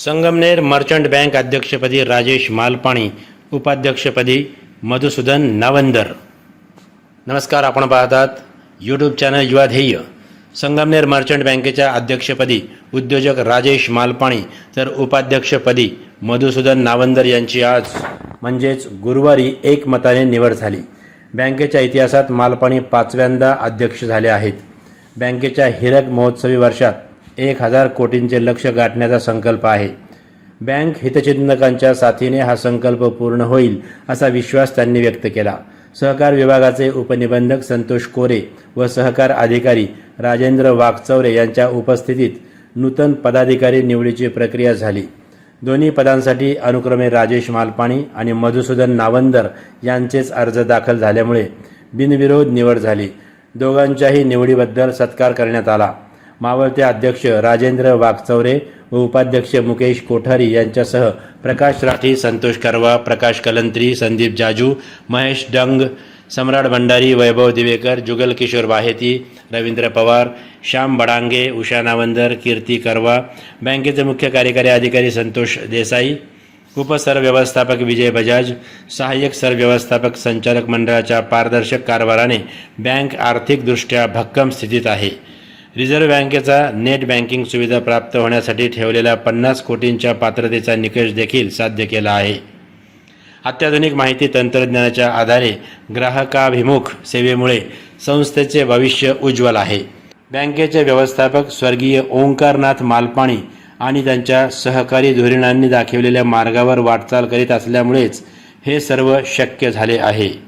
Sangamner merchant bank अध्यक्षपदी राजेश मालपाणी उपाध्यक्षपदी मधुसूदन नावंदर. नमस्कार आपण पाहतात यूट्यूब चॅनल युवा ध्येय. संगमनेर मर्चंट बँकेच्या अध्यक्षपदी उद्योजक राजेश मालपाणी तर उपाध्यक्षपदी मधुसूदन नावंदर यांची आज म्हणजेच गुरुवारी एकमताने निवड झाली. बँकेच्या इतिहासात मालपाणी पाचव्यांदा अध्यक्ष झाले आहेत. बँकेच्या हिरक महोत्सवी वर्षात एक हजार कोटींचे लक्ष गाठण्याचा संकल्प आहे. बँक हितचिंतकांच्या साथीने हा संकल्प पूर्ण होईल असा विश्वास त्यांनी व्यक्त केला. सहकार विभागाचे उपनिबंधक संतोष कोरे व सहकार अधिकारी राजेंद्र वाघचौरे यांच्या उपस्थितीत नूतन पदाधिकारी निवडीची प्रक्रिया झाली. दोन्ही पदांसाठी अनुक्रमे राजेश मालपाणी आणि मधुसूदन नावंदर यांचेच अर्ज दाखल झाल्यामुळे बिनविरोध निवड झाली. दोघांच्याही निवडीबद्दल सत्कार करण्यात आला. मावळते अध्यक्ष राजेंद्र वाघचौरे व उपाध्यक्ष मुकेश कोठारी यांच्यासह प्रकाश राठी संतोष करवा प्रकाश कलंत्री संदीप जाजू महेश डंग सम्राट भंडारी वैभव दिवेकर जुगल किशोर बाहेती रवींद्र पवार श्याम बडांगे उषा नावंदर कीर्ती करवा बँकेचे मुख्य कार्यकारी अधिकारी संतोष देसाई उपसरव्यवस्थापक विजय बजाज सहाय्यक सरव्यवस्थापक संचालक मंडळाच्या पारदर्शक कारभाराने बँक आर्थिकदृष्ट्या भक्कम स्थितीत आहे. रिझर्व्ह बँकेचा नेट बँकिंग सुविधा प्राप्त होण्यासाठी ठेवलेल्या पन्नास कोटींच्या पात्रतेचा निकष देखील साध्य केला आहे. अत्याधुनिक माहिती तंत्रज्ञानाच्या आधारे ग्राहकाभिमुख सेवेमुळे संस्थेचे भविष्य उज्ज्वल आहे. बँकेचे व्यवस्थापक स्वर्गीय ओंकारनाथ मालपाणी आणि त्यांच्या सहकारी धोरणांनी दाखवलेल्या मार्गावर वाटचाल करीत असल्यामुळेच हे सर्व शक्य झाले आहे.